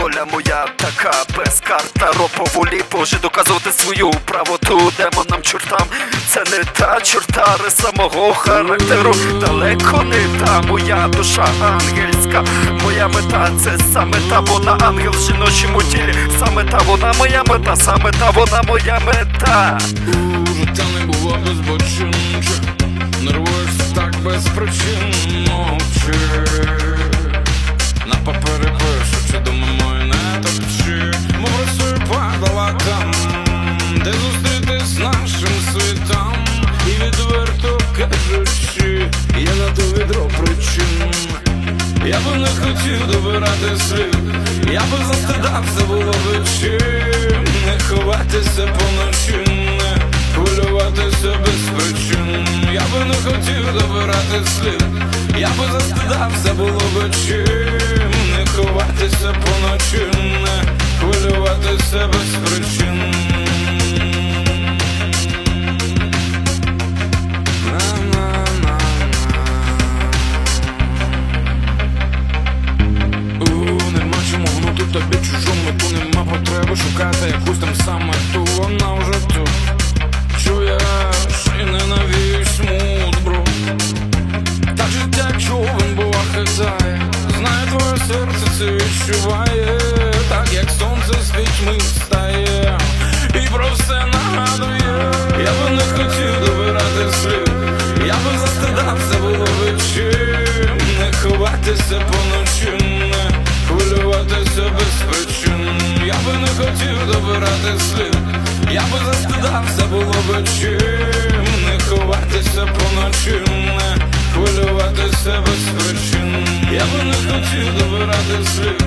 доля моя така. Без карта ропову ліпу Вже доказувати свою правоту демонам чортам. Це не та чорта риса мого характеру. Далеко не та моя душа ангельська. Моя мета це саме та вона ангел в жіночому тілі. Саме та вона моя мета, саме та вона моя мета. Життя не було без безбочинче Нервуєшся так без причин би не хотів добирати слід, я би застидався було чим. Не ховатися поночі, не хвилюватися без причин. Я би не хотів добирати слід, я би застидався було чим. Не ховатися поночі, не хвилюватися без причин тобі чужому ту Нема потреби шукати якусь там саме ту. Вона вже тут. Чуєш і ненавість бро Так життя човен бува хитає. Знає твоє серце це відчуває би не хотів добирати слід Я би застидався було би чим. Не ховатися поночі Не хвилюватися без причин. Я би не хотів добирати слід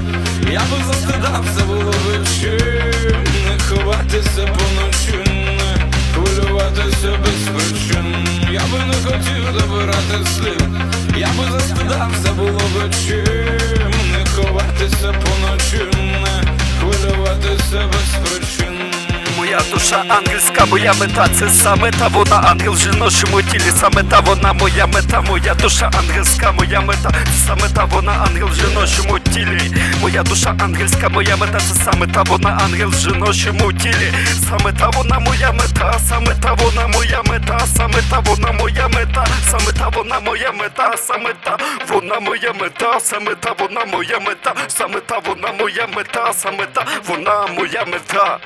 Я би застидався було би чим. Не ховатися поночі Не хвилюватися без причин. Я би не хотів добирати слід Я би застидався було би чим душа ангельська, моя мета це саме та вона ангел в жіночому тілі, саме та вона моя мета, моя душа ангельська, моя мета, це саме та вона ангел в жіночому тілі, моя душа ангельська, моя мета, це саме та вона ангел в жіночому тілі, саме та вона моя мета, саме та вона моя мета, саме та вона моя мета, саме та вона моя мета, саме та вона моя мета, саме та вона моя мета, саме та вона моя мета, саме та вона моя мета.